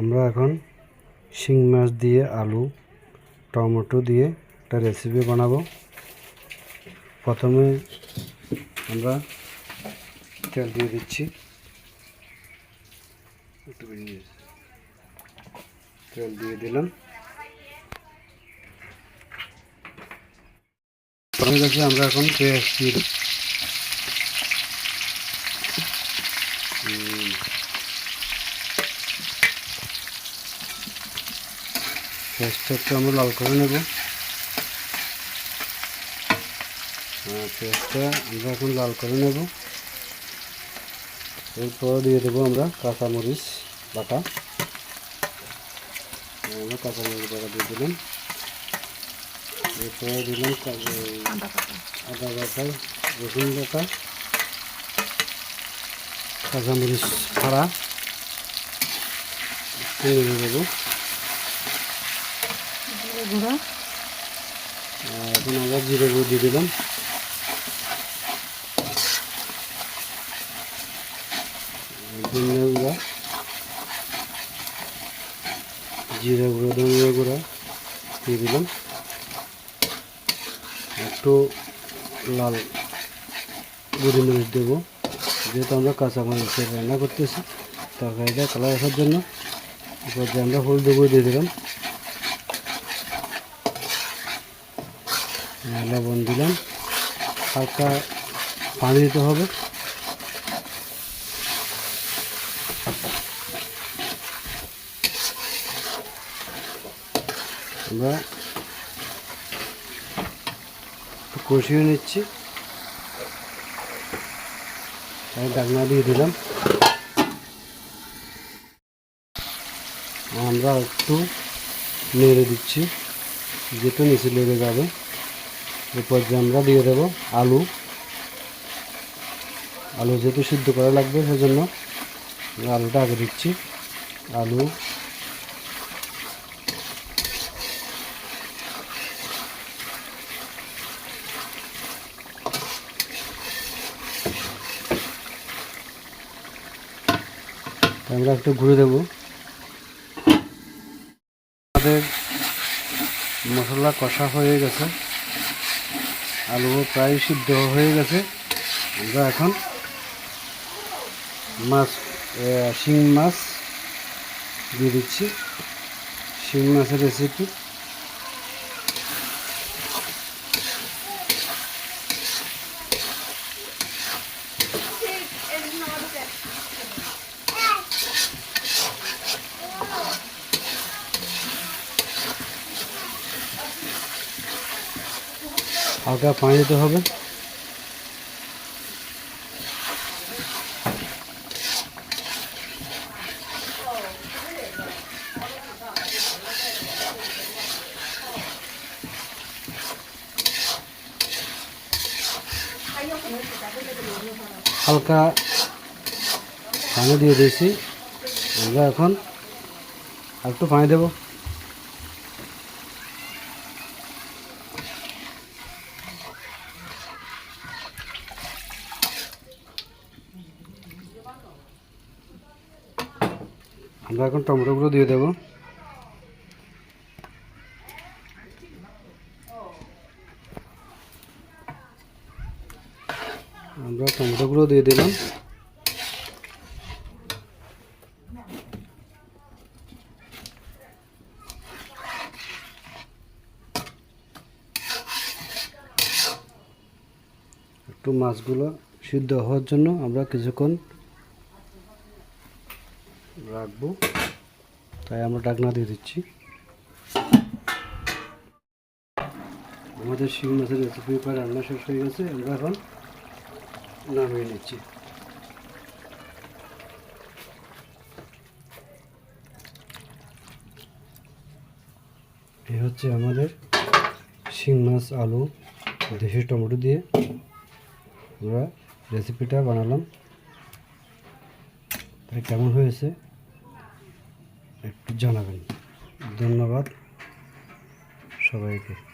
আমরা এখন শিং মাছ দিয়ে, আলু, টমেটো দিয়ে একটা রেসিপি বানাবো। প্রথমে আমরা তেল দিয়ে দিচ্ছি। তেল দিয়ে দিলাম। আমরা এখন পেঁয়াজ দিয়ে পেঁয়াজটা একটু আমরা লাল করে নেব হ্যাঁ, পেঁয়াজটা আমরা এখন লাল করে নেব এরপর দিয়ে দেবো আমরা কাঁচামরিচ বাটা আমরা কাঁচামরিচ বাটা দিয়ে দিলাম এরপরে দিলাম কা- এই আদা বাটা রসুন বাটা কাঁচামরিচ ফাড়া একটু নেড়ে দেবো জিরে গুঁড়ো দিয়ে দিলাম। গুঁড়া। জিরে গুঁড়ো, ধনিয়া গুঁড়া দিয়ে দিলাম। একটু লাল গুঁড়ি মরিচ দেবো। যেহেতু আমরা কাঁচা মরিচের রান্না করতেছি, তরকারিটা কালার আসার জন্য। এরপর আমরা হলুদ গুঁড়ো দিয়ে দিলাম। লবণ দিলাম। হালকা পানি দিতে হবে। আমরা কষিয়ে নিচ্ছি। ডাকনা দিয়ে দিলাম। আমরা একটু নেড়ে দিচ্ছি। যেহেতু নিচে লেগে যাবে। এরপর যে আমরা দিয়ে দেবো আলু। আলু যেহেতু সিদ্ধ করা লাগবে, সেজন্য আলুটা আগে দিচ্ছি। আলু। আমরা একটু ঘুরে দেবো। আমাদের মশলা কষা হয়ে গেছে। আলু প্রায় সিদ্ধ হয়ে গেছে। আমরা এখন মাছ শিং মাছ দিয়ে দিচ্ছি। শিং মাছের রেসিপি হালকা পানি দিতে হবে। হালকা পানি দিয়ে দিয়েছি। আমরা এখন একটু পানি দেবো। আমরা এখন টমেটোগুলো দিয়ে দেবো। আমরা টমেটোগুলো দিয়ে দিলাম। একটু মাছগুলো সিদ্ধ হওয়ার জন্য আমরা কিছুক্ষণ রাখব। তাই আমরা ডাকনা দিয়ে দিচ্ছি। আমাদের শিং মাছের রেসিপি প্রায় রান্না শেষ হয়ে গেছে, আমরা এখন নামিয়ে নিচ্ছি। এই হচ্ছে আমাদের শিং মাছ, আলু, দেশি টমেটো দিয়ে আমরা রেসিপিটা বানালাম। তাই কেমন হয়েছে? একটু জানাবেন। ধন্যবাদ সবাইকে।